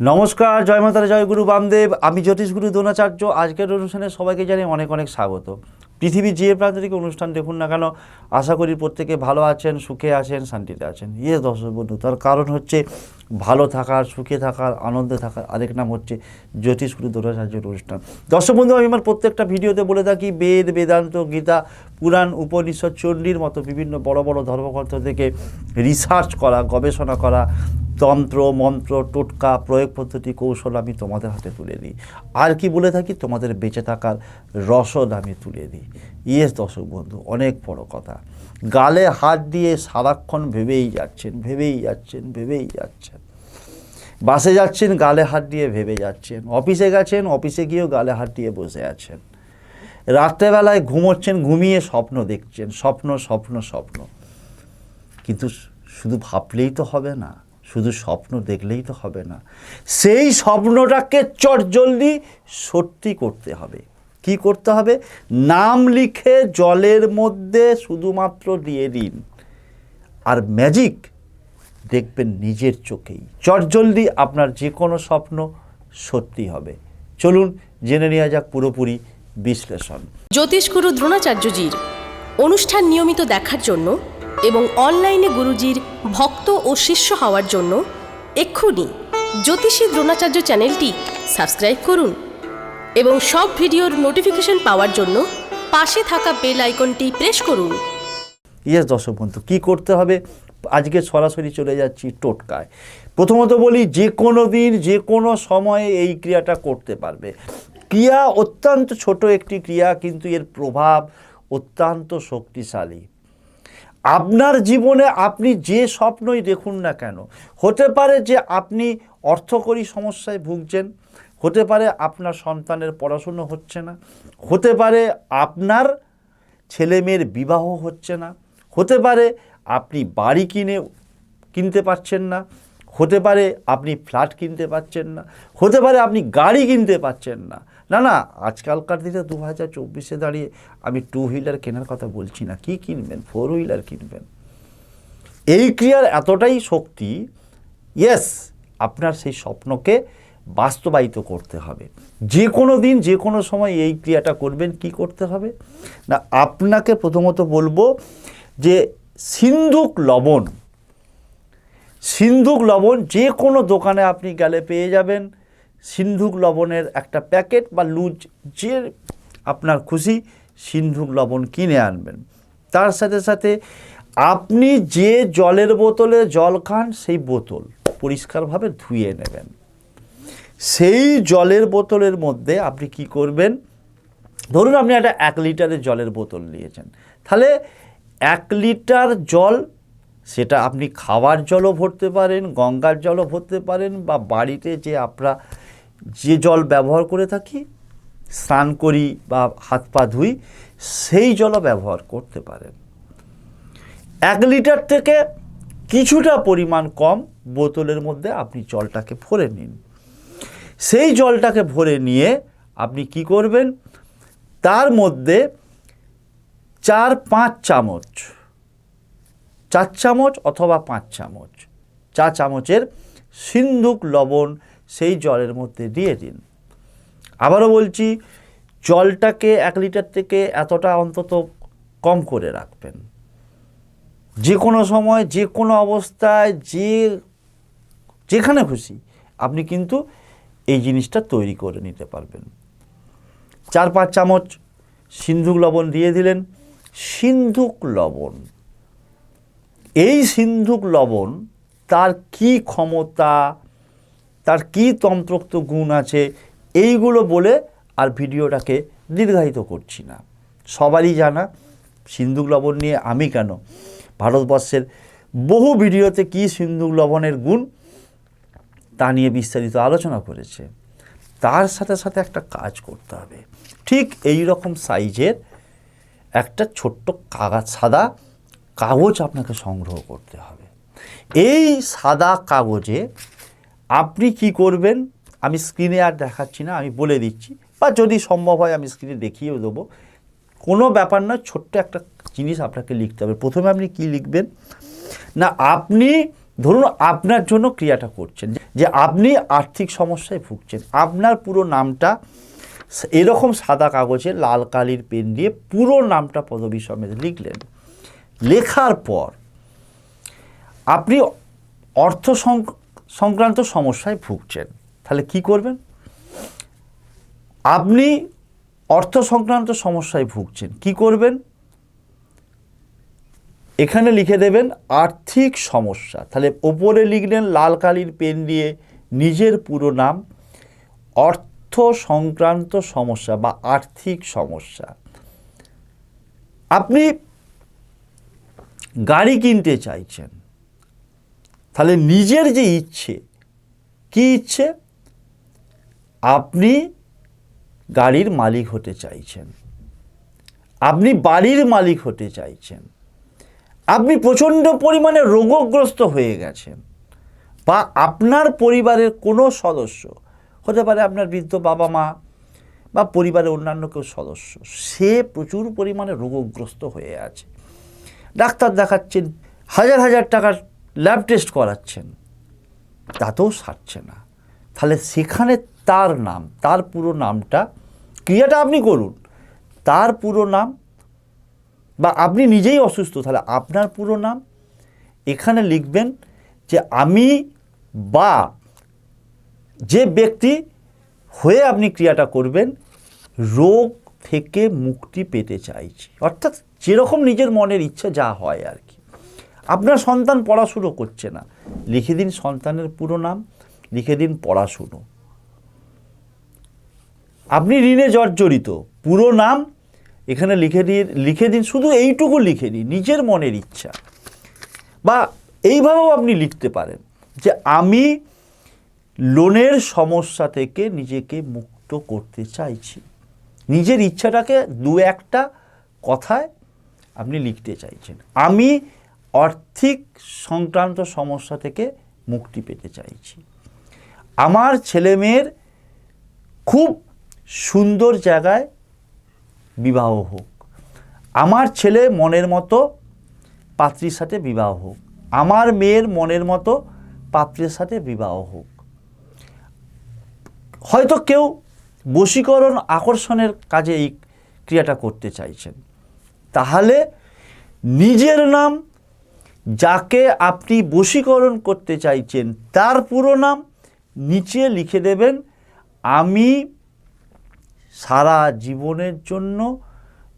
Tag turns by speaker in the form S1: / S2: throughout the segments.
S1: নমস্কার, জয় মাতারা জয় গুরু বামদেব। আমি জ্যোতিষগুরু দ্রোণাচার্য। আজকের অনুষ্ঠানে সবাইকে জানাই অনেক অনেক স্বাগত। পৃথিবীর যে প্রান্ত থেকে অনুষ্ঠান দেখুন না কেন, আশা করি প্রত্যেকে ভালো আছেন, সুখে আছেন, শান্তিতে আছেন। ইয়ে দর্শক বন্ধু, তার কারণ হচ্ছে ভালো থাকার, সুখে থাকার, আনন্দে থাকার আরেক নাম হচ্ছে জ্যোতিষগুরু দ্রোণাচার্যের অনুষ্ঠান। দর্শক বন্ধু, আমি আমার প্রত্যেকটা ভিডিওতে বলে থাকি, বেদ, বেদান্ত, গীতা, পুরাণ, উপনিষদ, চণ্ডীর মতো বিভিন্ন বড় বড় ধর্মগ্রন্থ থেকে রিসার্চ করা, গবেষণা করা তন্ত্র মন্ত্র, টোটকা, প্রয়োগ পদ্ধতি, কৌশল আমি তোমাদের হাতে তুলে দিই। আর কি বলে থাকি? তোমাদের বেঁচে থাকার রসদ আমি তুলে দিই। ইয়েস দর্শক বন্ধু, অনেক বড় কথা। গালে হাত দিয়ে সারাক্ষণ ভেবেই যাচ্ছেন ভেবেই যাচ্ছেন ভেবেই যাচ্ছেন। বাসে যাচ্ছেন, গালে হাত দিয়ে ভেবে যাচ্ছেন। অফিসে গেছেন, অফিসে গিয়েও গালে হাত দিয়ে বসে আছেন। রাত্রেবেলায় ঘুমোচ্ছেন, ঘুমিয়ে স্বপ্ন দেখছেন। স্বপ্ন স্বপ্ন স্বপ্ন। কিন্তু শুধু ভাবলেই তো হবে না। শুধু স্বপ্ন দেখলেই তো হবে না। সেই স্বপ্নটাকে চটজলদি সত্যি করতে হবে। কি করতে হবে? নাম লিখে জলের মধ্যে শুধুমাত্র দিয়ে দিন। আর ম্যাজিক দেখবেন নিজের চোখেই। চটজলদি আপনার যে কোনো স্বপ্ন সত্যি হবে। চলুন জেনে নেওয়া যাক পুরোপুরি বিশ্লেষণ।
S2: জ্যোতিষগুরু দ্রোণাচার্যজির অনুষ্ঠান নিয়মিত দেখার জন্য এবং অনলাইনে গুরুজির ভক্ত ও শিষ্য হওয়ার জন্য এক্ষুনি জ্যোতিষী দ্রোণাচার্য চ্যানেলটি সাবস্ক্রাইব করুন এবং সব ভিডিওর নোটিফিকেশন পাওয়ার জন্য পাশে থাকা বেল আইকনটি প্রেস করুন।
S1: ইয়েস দর্শক বন্ধু, কী করতে হবে? আজকে সরাসরি চলে যাচ্ছি টোটকায়। প্রথমত বলি, যে কোনো দিন, যে কোনো সময়ে এই ক্রিয়াটা করতে পারবে। ক্রিয়া অত্যন্ত ছোট একটি ক্রিয়া, কিন্তু এর প্রভাব অত্যন্ত শক্তিশালী। আপনার জীবনে আপনি যে স্বপ্নই দেখুন না কেন, হতে পারে যে আপনি অর্থকরী সমস্যায় ভুগছেন, হতে পারে আপনার সন্তানের পড়াশুনো হচ্ছে না, হতে পারে আপনার ছেলে মেয়ের বিবাহ হচ্ছে না, হতে পারে আপনি বাড়ি কিনে, কিনতে পারছেন না, হতে পারে আপনি ফ্ল্যাট কিনতে পারছেন না, হতে পারে আপনি গাড়ি কিনতে পারছেন না না না, আজকালকার দিনে দু হাজার চব্বিশে দাঁড়িয়ে আমি টু হুইলার কেনার কথা বলছি না। কি কিনবেন? ফোর হুইলার কিনবেন। এই ক্রিয়ার এতটাই শক্তি ইয়েস আপনার সেই স্বপ্নকে বাস্তবায়িত করতে হবে। যে কোনো দিন যে কোনো সময় এই ক্রিয়াটা করবেন, কি করতে হবে? না, আপনাকে প্রথমত বলব যে সিন্ধুক লবণ সিন্ধুক লবণ যে কোনো দোকানে আপনি গেলে পেয়ে যাবেন। সিন্ধুক লবণের একটা প্যাকেট বা লুজ যে আপনার খুশি সিন্ধুক লবণ কিনে আনবেন। তার সাথে সাথে আপনি যে জলের বোতলে জল খান, সেই বোতল পরিষ্কারভাবে ধুয়ে নেবেন। সেই জলের বোতলের মধ্যে আপনি কি করবেন? ধরুন আপনি একটা এক লিটারের জলের বোতল নিয়েছেন। তাহলে এক লিটার জল সেটা আপনি খাওয়ার জলও ভরতে পারেন, গঙ্গার জলও ভরতে পারেন বা বাড়িতে যে আমরা যে জল ব্যবহার করে থাকি, স্নান করি বা হাত পা ধুই, সেই জলও ব্যবহার করতে পারেন। এক লিটার থেকে কিছুটা পরিমাণ কম বোতলের মধ্যে আপনি জলটাকে ভরে নিন। সেই জলটাকে ভরে নিয়ে আপনি কি করবেন? তার মধ্যে চার পাঁচ চামচ, চার চামচ অথবা পাঁচ চামচ চা চামচের সিন্ধুক লবণ সেই জলের মধ্যে দিয়ে দিন। আবারও বলছি, জলটাকে এক লিটার থেকে এতটা অন্তত কম করে রাখবেন। যে কোনো সময় যে কোনো অবস্থায়, যে, যেখানে খুশি আপনি কিন্তু এই জিনিসটা তৈরি করে নিতে পারবেন। চার, পাঁচ চামচ সিন্ধুক লবণ দিয়ে দিলেন। সিন্ধুক লবণ, এই সিন্ধুক লবণ তার কি ক্ষমতা তার কি তন্ত্রোক্ত গুণ আছে, এইগুলো বলে আর ভিডিওটাকে দীর্ঘায়িত করছি না। সবারই জানা, সিন্ধুক লবণ নিয়ে আমি কেন? ভারতবর্ষের বহু ভিডিওতে কি সিন্ধুক লবণের গুণ? তা নিয়ে বিস্তারিত আলোচনা করেছে। তার সাথে সাথে একটা কাজ করতে হবে। ঠিক এই রকম সাইজের একটা ছোট্ট কাগজ সাদা কাগজ আপনাকে সংগ্রহ করতে হবে। এই সাদা কাগজে আপনি কি করবেন? আমি স্ক্রিনে আর দেখাচ্ছি না, আমি বলে দিচ্ছি। বা যদি সম্ভব হয়, আমি স্ক্রিনে দেখিয়েও দেবো। কোনো ব্যাপার না, ছোট্ট একটা জিনিস আপনাকে লিখতে হবে। প্রথমে আপনি কি লিখবেন? না, আপনি ধরুন আপনার জন্য ক্রিয়াটা করছেন, যে আপনি আর্থিক সমস্যায় ভুগছেন। আপনার পুরো নামটা এরকম সাদা কাগজে, লাল কালির পেন দিয়ে পুরো নামটা পদবী সমেত লিখলেন। লেখার পর আপনি অর্থ সংক্রান্ত সমস্যায় ভুগছেন। তাহলে কি করবেন? আপনি অর্থ সংক্রান্ত সমস্যায় ভুগছেন, কি করবেন? এখানে লিখে দেবেন, আর্থিক সমস্যা। তাহলে ওপরে লিখলেন, লাল কালির পেন দিয়ে নিজের পুরো নাম, অর্থ সংক্রান্ত সমস্যা বা আর্থিক সমস্যা। আপনি গাড়ি কিনতে চাইছেন তাহলে নিজের যে ইচ্ছে, কি ইচ্ছে? আপনি গাড়ির মালিক হতে চাইছেন। আপনি বাড়ির মালিক হতে চাইছেন। আপনি প্রচণ্ড পরিমাণে রোগগ্রস্ত হয়ে গেছেন বা আপনার পরিবারের কোনো সদস্য, হতে পারে আপনার বৃদ্ধ বাবা মা বা পরিবারের অন্যান্য কেউ সদস্য, সে প্রচুর পরিমাণে রোগগ্রস্ত হয়ে আছে। ডাক্তার দেখাচ্ছেন, হাজার হাজার টাকার ল্যাব টেস্ট করাচ্ছেন, তাতেও সারছে না। তাহলে সেখানে তার নাম, তার পুরো নামটা, ক্রিয়াটা আপনি করুন। তার পুরো নাম বা আপনি নিজেই অসুস্থ, তাহলে আপনার পুরো নাম, এখানে লিখবেন যে আমি বা যে ব্যক্তি হয়ে আপনি ক্রিয়াটা করবেন, রোগ থেকে মুক্তি পেতে চাইছি। অর্থাৎ যেরকম নিজের মনের ইচ্ছা যা হয় আর আপনার সন্তান পড়াশুনো করছে না। লিখে দিন সন্তানের পুরো নাম, লিখে দিন পড়াশুনো। আপনি ঋণে জর্জরিত, পুরো নাম এখানে লিখে দিয়ে, লিখে দিন, শুধু এইটুকু লিখে দিন, নিজের মনের ইচ্ছা। বা এইভাবেও আপনি লিখতে পারেন যে, আমি লোনের সমস্যা থেকে নিজেকে মুক্ত করতে চাইছি। নিজের ইচ্ছাটাকে দু একটা কথায় আপনি লিখতে চাইছেন। আমি আর্থিক সংক্রান্ত সমস্যা থেকে মুক্তি পেতে চাইছি। আমার ছেলে মেয়ের খুব সুন্দর জায়গায় বিবাহ হোক। আমার ছেলে মনের মতো পাত্রীর সাথে বিবাহ হোক। আমার মেয়ের মনের মতো পাত্রের সাথে বিবাহ হোক। হয়তো কেউ বশীকরণ আকর্ষণের কাজে এই ক্রিয়াটা করতে চাইছেন। তাহলে নিজের নাম যাকে আপনি বশীকরণ করতে চাইছেন, তার পুরো নাম নিচে লিখে দেবেন, আমি সারা জীবনের জন্য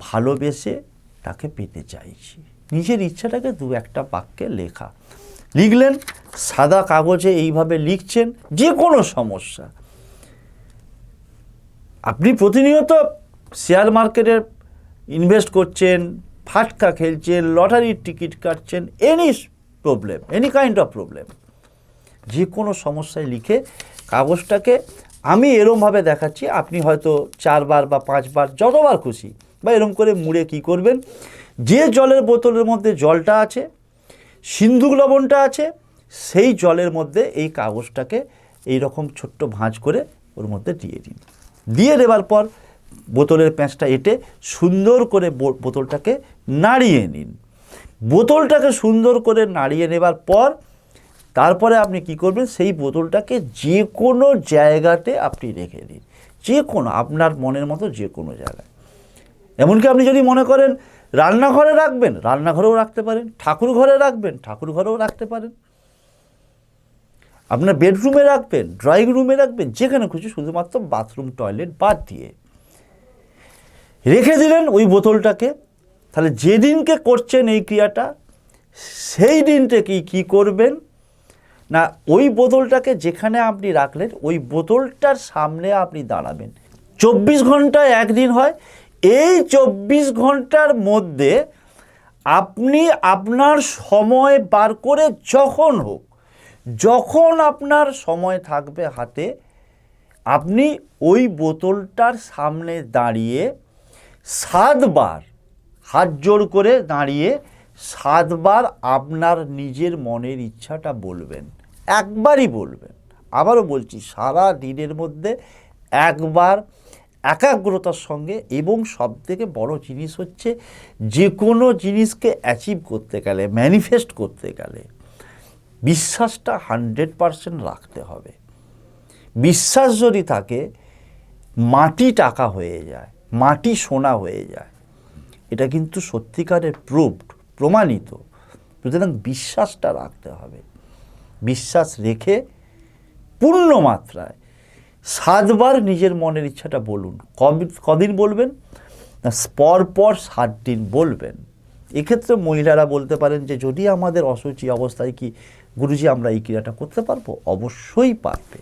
S1: ভালোবেসে তাকে পেতে চাইছি। নিজের ইচ্ছাটাকে দু একটা বাক্যে লেখা। লিখলেন, সাদা কাগজে এইভাবে লিখছেন, যে কোনো সমস্যা। আপনি প্রতিনিয়ত শেয়ার মার্কেটে ইনভেস্ট করছেন ফাটকা খেলছেন, লটারির টিকিট কাটছেন any problem any kind of problem যে কোনো সমস্যায় লিখে কাগজটাকে আমি এরমভাবে দেখাচ্ছি, আপনি হয়তো চারবার বা পাঁচবার যতবার খুশি, বা এরম করে মুড়ে কি করবেন, যে জলের বোতলের মধ্যে জলটা আছে, সিন্ধুক লবণটা আছে, সেই জলের মধ্যে এই কাগজটাকে এই রকম ছোট্ট ভাঁজ করে ওর মধ্যে দিয়ে দিন। দিয়ে দেওয়ার পর বোতলের প্যাঁচটা এঁটে সুন্দর করে বোতলটাকে নাড়িয়ে নিন। বোতলটাকে সুন্দর করে নাড়িয়ে নেবার পর তারপরে আপনি কি করবেন, সেই বোতলটাকে যে কোনো জায়গাতে আপনি রেখে দিন। যে কোনো আপনার মনের মতো যে কোনো জায়গায়। এমনকি আপনি যদি মনে করেন রান্নাঘরে রাখবেন, রান্নাঘরেও রাখতে পারেন, ঠাকুর ঘরে রাখবেন, ঠাকুর ঘরেও রাখতে পারেন। আপনার বেডরুমে রাখবেন, ড্রয়িং রুমে রাখবেন, যেখানে খুশি শুধুমাত্র বাথরুম, টয়লেট বাদ দিয়ে। রেখে দিলেন ওই বোতলটাকে। তাহলে যেদিনকে করছেন এই ক্রিয়াটা, সেই দিনটাকেই কী করবেন? না, ওই বোতলটাকে যেখানে আপনি রাখলেন, ওই বোতলটার সামনে আপনি দাঁড়াবেন। চব্বিশ ঘন্টায় একদিন হয়। এই চব্বিশ ঘণ্টার মধ্যে আপনি আপনার সময় বার করে যখন হোক, যখন আপনার সময় থাকবে হাতে, আপনি ওই বোতলটার সামনে দাঁড়িয়ে সাতবার হাত জোর করে দাঁড়িয়ে সাতবার আপনার নিজের মনের ইচ্ছাটা বলবেন। একবারই বলবেন। আবারও বলছি, সারা দিনের মধ্যে একবার একাগ্রতার সঙ্গে এবং সব থেকে বড় জিনিস হচ্ছে যে কোনো জিনিসকে অ্যাচিভ করতে গেলে ম্যানিফেস্ট করতে গেলে বিশ্বাসটা হান্ড্রেড পারসেন্ট রাখতে হবে। বিশ্বাস যদি থাকে, মাটি টাকা হয়ে যায়। মাটি সোনা হয়ে যায়। এটা কিন্তু সত্যিকারের প্রুভড প্রমাণিত। সুতরাং বিশ্বাসটা রাখতে হবে। বিশ্বাস রেখে পূর্ণ মাত্রায় সাতবার নিজের মনের ইচ্ছাটা বলুন। কদিন বলবেন না পর পর সাত দিন বলবেন। এক্ষেত্রে মহিলারা বলতে পারেন যে, যদি আমাদের অসুচি অবস্থায় কি গুরুজি আমরা এই ক্রিয়াটা করতে পারব? অবশ্যই পারবে।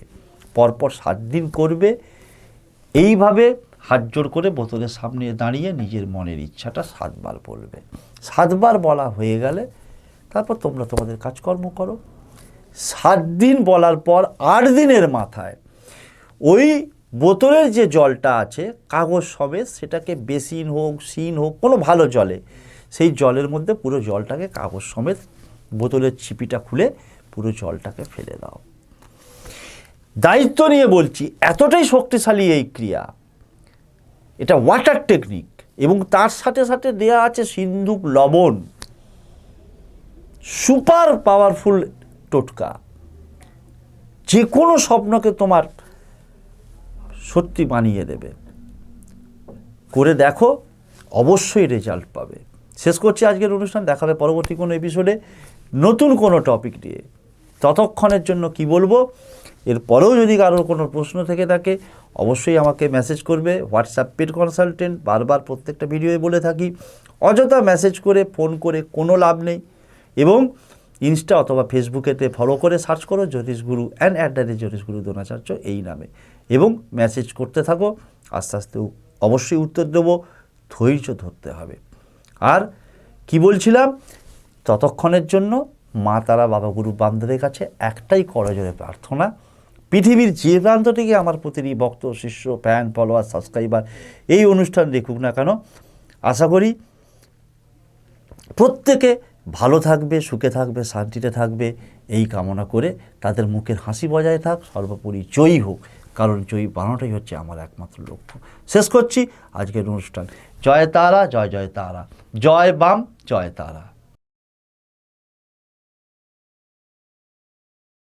S1: পরপর সাত দিন করবে। এইভাবে হাত জোর করে বোতলের সামনে দাঁড়িয়ে নিজের মনের ইচ্ছাটা সাতবার বলবে। সাতবার বলা হয়ে গেলে তারপর তোমরা তোমাদের কাজকর্ম করো। সাত দিন বলার পর আট দিনের মাথায় ওই বোতলের যে জলটা আছে, কাগজ সমেত সেটাকে বেসিন হোক সিন হোক, কোনো ভালো জলে, সেই জলের মধ্যে পুরো জলটাকে কাগজ সমেত বোতলের ছিপিটা খুলে পুরো জলটাকে ফেলে দাও। দায়িত্ব নিয়ে বলছি, এতটাই শক্তিশালী এই ক্রিয়া। এটা ওয়াটার টেকনিক এবং তার সাথে সাথে দেয়া আছে সিন্ধুক লবণ। সুপার পাওয়ারফুল টোটকা। যে কোনো স্বপ্নকে তোমার সত্যি বানিয়ে দেবে। করে দেখো, অবশ্যই রেজাল্ট পাবে। শেষ করছি আজকের অনুষ্ঠান, দেখাবে পরবর্তী কোনো এপিসোডে নতুন কোনো টপিক নিয়ে। ততক্ষণের জন্য কি বলব? এরপরেও যদি কারোর কোনো প্রশ্ন থেকে থাকে অবশ্যই আমাকে মেসেজ করবে হোয়াটসঅ্যাপ পেড কনসালটেন্ট বারবার প্রত্যেকটা ভিডিওয়ে বলে থাকি, অযথা মেসেজ করে ফোন করে কোনো লাভ নেই এবং ইনস্টা অথবা ফেসবুকেতে ফলো করে সার্চ করো, Jyotishguru and at the rate Jyotishguru Dronacharya এই নামে এবং মেসেজ করতে থাকো, আস্তে আস্তে অবশ্যই উত্তর দেবো, ধৈর্য ধরতে হবে। আর কি বলছিলাম? ততক্ষণের জন্য মা তারা বাবা গুরু বান্ধবের কাছে একটাই করজোরে প্রার্থনা পৃথিবীর যে প্রান্ত থেকে আমার প্রতিটি ভক্ত, শিষ্য ফ্যান ফলোয়ার সাবস্ক্রাইবার এই অনুষ্ঠান দেখুক না কেন, আশা করি প্রত্যেকে ভালো থাকবে, সুখে থাকবে, শান্তিতে থাকবে, এই কামনা করে তাদের মুখের হাসি বজায় থাক, সর্বোপরি জয়ী হোক। কারণ জয়ী বানানোটাই হচ্ছে আমার একমাত্র লক্ষ্য। শেষ করছি আজকের অনুষ্ঠান। জয় তারা, জয় জয় তারা। জয় বাম, জয় তারা।